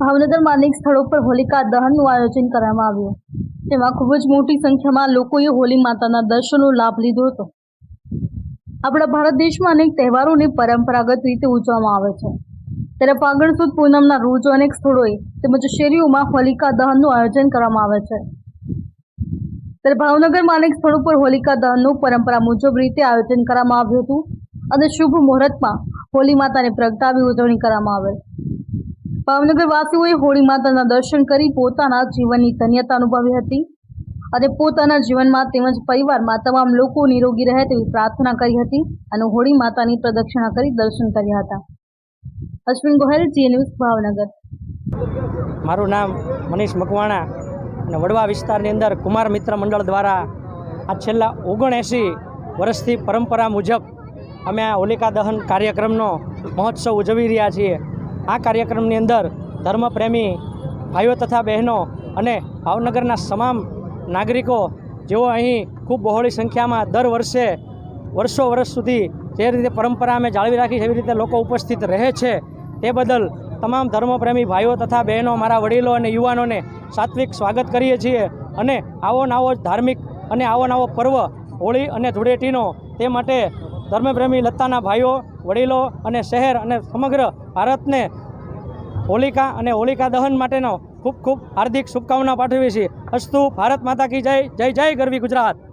ભાવનગરમાં અનેક સ્થળો પર હોલિકા દહનનું આયોજન કરવામાં આવ્યું. તેમાં ખૂબ જ મોટી સંખ્યામાં લોકોએ હોલી માતાના દર્શનનો લાભ લીધો હતો. આપણા ભારત દેશમાં અનેક તહેવારોને પરંપરાગત રીતે ઉજવવામાં આવે છે. ત્યારે પાગણ સુદ પૂનમના રોજ અનેક સ્થળોએ તેમજ શેરીઓમાં હોલિકા દહનનું આયોજન કરવામાં આવે છે. ત્યારે ભાવનગરમાં અનેક સ્થળો પર હોલિકા દહનનું પરંપરા મુજબ રીતે આયોજન કરવામાં આવ્યું હતું અને શુભ મુહૂર્તમાં હોલી માતાને પ્રગટાવી ઉજવણી કરવામાં આવેલ ભાવનગર વાસીઓએ હોળી માતાના દર્શન કરી પોતાના જીવનની ધન્યતા અનુભવી હતી. અને પોતાના જીવનમાં તેમજ પરિવારમાં તમામ લોકો નિરોગી રહે તેવી પ્રાર્થના કરી હતી અને હોળી માતાની પ્રદક્ષિણા કરી દર્શન કર્યા હતા. Ashwin Gohel, Zee news Bhavnagar. મારું નામ મનીષ મકવાણા અને વડવા વિસ્તારની અંદર કુમાર મિત્ર મંડળ દ્વારા આ છેલ્લા ઓગણએંસી વર્ષથી પરંપરા મુજબ અમે આ હોલિકા દહન કાર્યક્રમનો મહોત્સવ ઉજવી રહ્યા છીએ. આ કાર્યક્રમની અંદર ધર્મપ્રેમી ભાઈઓ તથા બહેનો અને ભાવનગરના તમામ નાગરિકો, જેઓ અહીં ખૂબ બહોળી સંખ્યામાં દર વર્ષે વર્ષો વર્ષ સુધી જે રીતે પરંપરા અમે જાળવી રાખી છે, એવી રીતે લોકો ઉપસ્થિત રહે છે, તે બદલ તમામ ધર્મપ્રેમી ભાઈઓ તથા બહેનો, મારા વડીલો અને યુવાનોને સાત્વિક સ્વાગત કરીએ છીએ અને આવો નવો ધાર્મિક અને આવો નવો પર્વ, હોળી અને ધૂળેટીનો તે માટે ધર્મપ્રેમી લત્તાના ભાઈઓ, વડીલો અને શહેર અને સમગ્ર ભારતને હોલિકા અને હોલિકા દહન માટેનો ખૂબ ખૂબ હાર્દિક શુભકામના પાઠવીએ છીએ. અસ્તુ, ભારત માતા કી જય જય જય, ગરવી ગુજરાત.